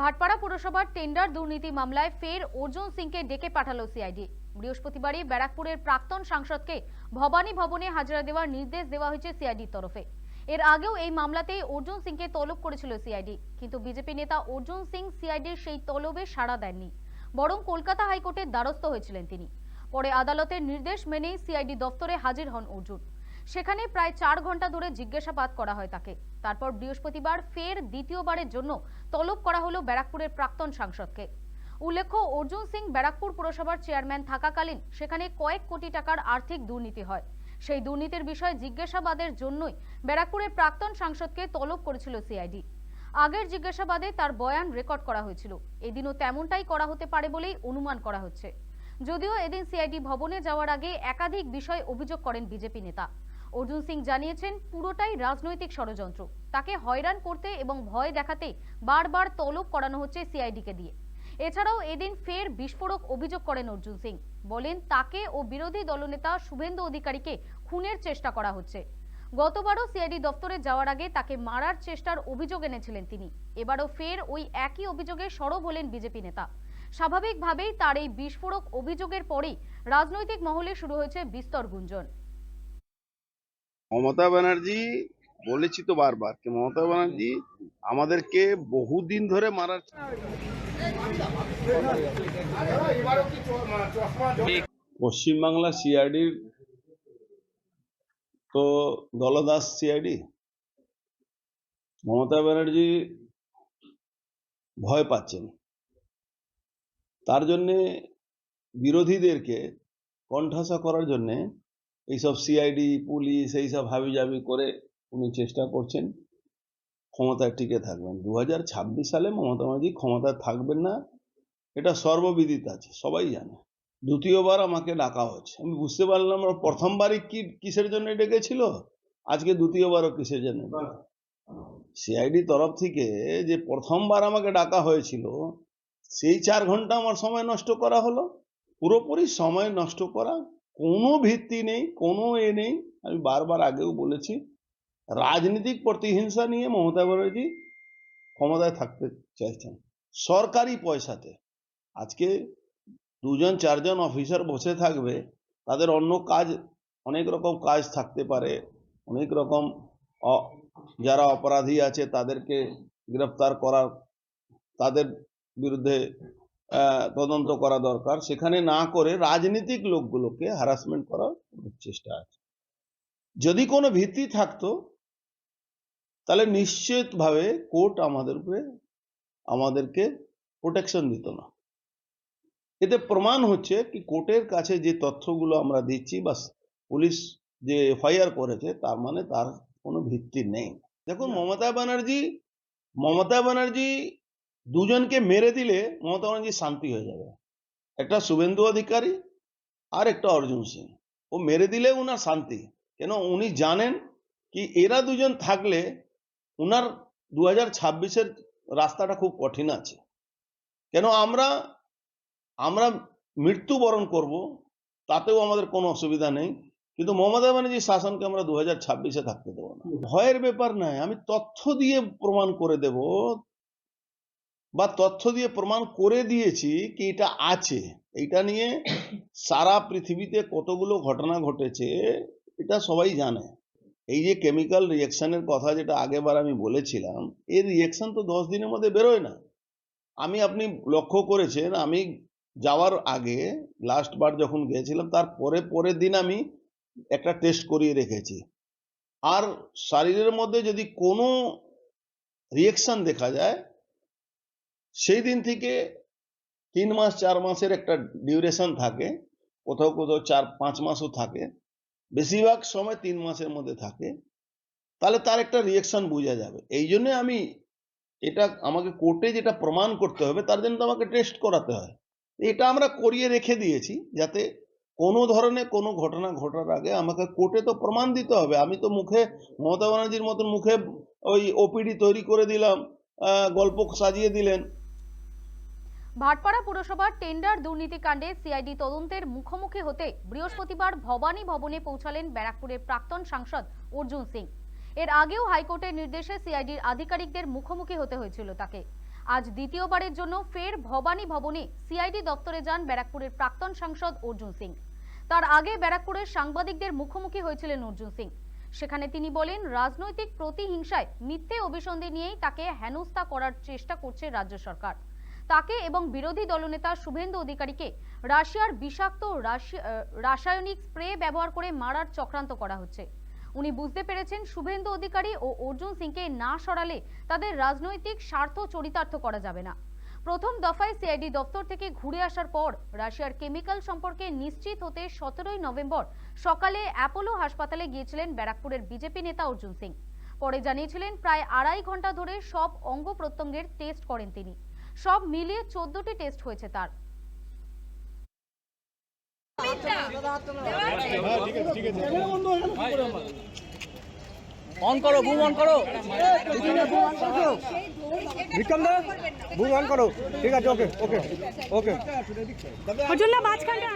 ভাটপাড়া পুরসভার টেন্ডার দুর্নীতি মামলায় ফের অর্জুন সিংকে ডেকে পাঠালো সিআইডি। বৃহস্পতিবারই ব্যারাকপুরের প্রাক্তন সাংসদকে ভবানী ভবনে হাজিরা দেওয়ার নির্দেশ দেওয়া হয়েছে সিআইডির তরফে। এর আগেও এই মামলাতেই অর্জুন সিংকে তলব করেছিল সিআইডি, কিন্তু বিজেপি নেতা অর্জুন সিং সিআইডির সেই তলবে সাড়া দেননি, বরং কলকাতা হাইকোর্টের দ্বারস্থ হয়েছিলেন তিনি। পরে আদালতের নির্দেশ মেনেই সিআইডি দফতরে হাজির হন অর্জুন। সেখানে প্রায় চার ঘণ্টা ধরে জিজ্ঞাসাবাদ করা হয় তাকে। তারপর বৃহস্পতিবার ফের দ্বিতীয়বারের জন্য তলব করা হলো ব্যারাকপুরের প্রাক্তন সাংসদকে। উল্লেখ্য, অর্জুন সিং ব্যারাকপুর পুরসভার চেয়ারম্যান থাকাকালীন সেখানে কয়েক কোটি টাকার আর্থিক দুর্নীতি হয়। সেই দুর্নীতির বিষয়ে জিজ্ঞাসাবাদের জন্যই ব্যারাকপুরের প্রাক্তন সাংসদকে তলব করেছিল সিআইডি। আগের জিজ্ঞাসাবাদে তার বয়ান রেকর্ড করা হয়েছিল। এদিনও তেমনটাই করা হতে পারে বলেই অনুমান করা হচ্ছে। যদিও এদিন সিআইডি ভবনে যাওয়ার আগে একাধিক বিষয় অভিযোগ করেন বিজেপি নেতা। অর্জুন সিং জানিয়েছেন, পুরোটাই রাজনৈতিক ষড়যন্ত্র। তাকে হয়রান করতে এবং ভয় দেখাতে বারবার তলব করানো হচ্ছে সিআইডিকে দিয়ে। এছাড়াও এদিন ফের বিস্ফোরক অভিযোগ করেন অর্জুন সিং। বলেন, তাকে ও বিরোধী দলনেতা শুভেন্দু অধিকারীকে খুনের চেষ্টা করা হচ্ছে। গতবারও সিআইডি দফতরে যাওয়ার আগে তাকে মারার চেষ্টার অভিযোগ এনেছিলেন তিনি। এবারও ফের ওই একই অভিযোগে সরব হলেন বিজেপি নেতা। স্বাভাবিকভাবেই তার এই বিস্ফোরক অভিযোগের পরেই রাজনৈতিক মহলে শুরু হয়েছে বিস্তর গুঞ্জন। মমতা ব্যানার্জি বলেছি তো বারবার কি মমতা ব্যানার্জি আমাদেরকে বহুদিন ধরে মারার পশ্চিমবাংলা সিআইডির তো দলদাস সিআইডি। মমতা ব্যানার্জি ভয় পাচ্ছেন। তার জন্যে বিরোধীদেরকে কণ্ঠাসা করার জন্যে এইসব সিআইডি পুলিশ এইসব হাবিজাবি করে উনি চেষ্টা করছেন ক্ষমতায় টিকে থাকবেন। দু হাজার ছাব্বিশ সালে মমতা ব্যানার্জি ক্ষমতায় থাকবেন না, এটা সর্ববিদিত আছে, সবাই জানে। দ্বিতীয়বার আমাকে ডাকা হচ্ছে আমি বুঝতে পারলাম প্রথমবারই কি, কিসের জন্য ডেকেছিল আজকে দ্বিতীয়বারও কিসের জন্য? সিআইডি তরফ থেকে যে প্রথমবার আমাকে ডাকা হয়েছিল, সেই চার ঘণ্টা আমার সময় নষ্ট করা হলো। পুরোপুরি সময় নষ্ট করা কোনো ভিত্তি নেই, কোনো এ নেই। আমি বারবার আগেও বলেছি, রাজনৈতিক প্রতিহিংসা নিয়ে মমতা ব্যানার্জি ক্ষমতায় থাকতে চাইছেন। সরকারি পয়সাতে। আজকে দুজন, চারজন অফিসার বসে থাকবে, তাদের অন্য কাজ, অনেক রকম কাজ থাকতে পারে। অনেক রকম যারা অপরাধী আছে তাদেরকে গ্রেফতার করার, তাদের বিরুদ্ধে তদন্ত করা দরকার। সেখানে না করে রাজনীতিক লোকগুলোকে হ্যারাসমেন্ট করার চেষ্টা আছে। যদি কোনো ভিত্তি থাকতো তাহলে নিশ্চিতভাবে কোর্ট আমাদের উপরে আমাদেরকে প্রোটেকশন দিত না। এতে প্রমাণ হচ্ছে কি কোর্টের কাছে যে তথ্যগুলো আমরা দিচ্ছি বা পুলিশ যে এফআইআর করেছে তার মানে তার কোনো ভিত্তি নেই। দেখুন মমতা ব্যানার্জি মমতা ব্যানার্জি দুজনকে মেরে দিলে মমতা ব্যানার্জি শান্তি হয়ে যাবে। একটা শুভেন্দু অধিকারী আর একটা অর্জুন সিং। ও মেরে দিলে উনার শান্তি। কেন? উনি জানেন কি এরা দুজন থাকলে উনার দু হাজার রাস্তাটা খুব কঠিন আছে। কেন? আমরা আমরা মৃত্যুবরণ করব, তাতেও আমাদের কোনো অসুবিধা নেই। কিন্তু মমতা ব্যানার্জির শাসনকে আমরা দু হাজার থাকতে দেবো না। ভয়ের ব্যাপার নয়। আমি তথ্য দিয়ে প্রমাণ করে দেব বা তথ্য দিয়ে প্রমাণ করে দিয়েছি কি এটা আছে। এটা নিয়ে সারা পৃথিবীতে কতগুলো ঘটনা ঘটেছে, এটা সবাই জানে। এই যে কেমিক্যাল রিয়েকশনের কথা যেটা আগেবার আমি বলেছিলাম এর রিয়েকশন তো দশ দিনের মধ্যে বেরোয় না। আমি, আপনি লক্ষ্য করেছেন, আমি যাওয়ার আগে লাস্ট বার যখন গিয়েছিলাম, তার পরে, পরের দিন আমি একটা টেস্ট করিয়ে রেখেছি। আর শরীরের মধ্যে যদি কোনো রিয়েকশন দেখা যায় সেই দিন থেকে তিন মাস, চার মাসের একটা ডিউরেশন থাকে। কোথাও কোথাও চার, পাঁচ মাসও থাকে। বেশিরভাগ সময় তিন মাসের মধ্যে থাকে। তাহলে তার একটা রিয়েকশন বোঝা যাবে। এই জন্যে আমি এটা আমাকে কোর্টে যেটা প্রমাণ করতে হবে, তার জন্য তো আমাকে টেস্ট করাতে হয়। এটা আমরা করিয়ে রেখে দিয়েছি, যাতে কোনো ধরনের কোনো ঘটনা ঘটার আগে আমাকে কোর্টে তো প্রমাণ দিতে হবে। আমি তো মুখে মমতা ব্যানার্জির মতন মুখে ওই ওপিডি তৈরি করে দিলাম গল্প সাজিয়ে দিলেন। ভাটপাড়া পুরসভার টেন্ডার দুর্নীতিকাণ্ডে সিআইডি তদন্তের মুখোমুখি হতে বৃহস্পতিবার ভবানী ভবনে পৌঁছালেন ব্যারাকপুরের প্রাক্তন সাংসদ অর্জুন সিং। এর আগেও হাইকোর্টের নির্দেশে সিআইডির আধিকারিকদের মুখোমুখি হতে হয়েছিল তাকে। আজ দ্বিতীয়বারের জন্য ফের ভবানী ভবনে সিআইডি দপ্তরে যান ব্যারাকপুরের প্রাক্তন সাংসদ অর্জুন সিং। তার আগে ব্যারাকপুরের সাংবাদিকদের মুখোমুখি হয়েছিলেন অর্জুন সিং। সেখানে তিনি বলেন, রাজনৈতিক প্রতিহিংসায় মিথ্যে অভিসন্ধি নিয়েই তাকে হেনস্থা করার চেষ্টা করছে রাজ্য সরকার। তাকে এবং বিরোধী দলনেতা শুভেন্দু অধিকারীকে রাশিয়ার বিষাক্ত রাসায়নিক স্প্রে ব্যবহার করে মারার চক্রান্ত করা হচ্ছে। উনি বুঝতে পেরেছেন শুভেন্দু অধিকারী ও অর্জুন সিংকে না সরালে তাদের রাজনৈতিক স্বার্থ চরিতার্থ করা যাবে না। প্রথম দফায় সিআইডি দপ্তর থেকে ঘুরে আসার পর রাশিয়ার কেমিক্যাল সম্পর্কে নিশ্চিত হতে সতেরোই নভেম্বর সকালে অ্যাপোলো হাসপাতালে গিয়েছিলেন ব্যারাকপুরের বিজেপি নেতা অর্জুন সিং। পরে জানিয়েছিলেন, প্রায় আড়াই ঘণ্টা ধরে সব অঙ্গ প্রত্যঙ্গের টেস্ট করেন তিনি। সব মিলিয়ে চোদ্দটি টেস্ট হয়েছে তার। অন করো বুম অন করো। বিক্রম দা বুম অন করো। ঠিক আছে ওকে ওকে ওকে অর্জুন না মাঝখানটা।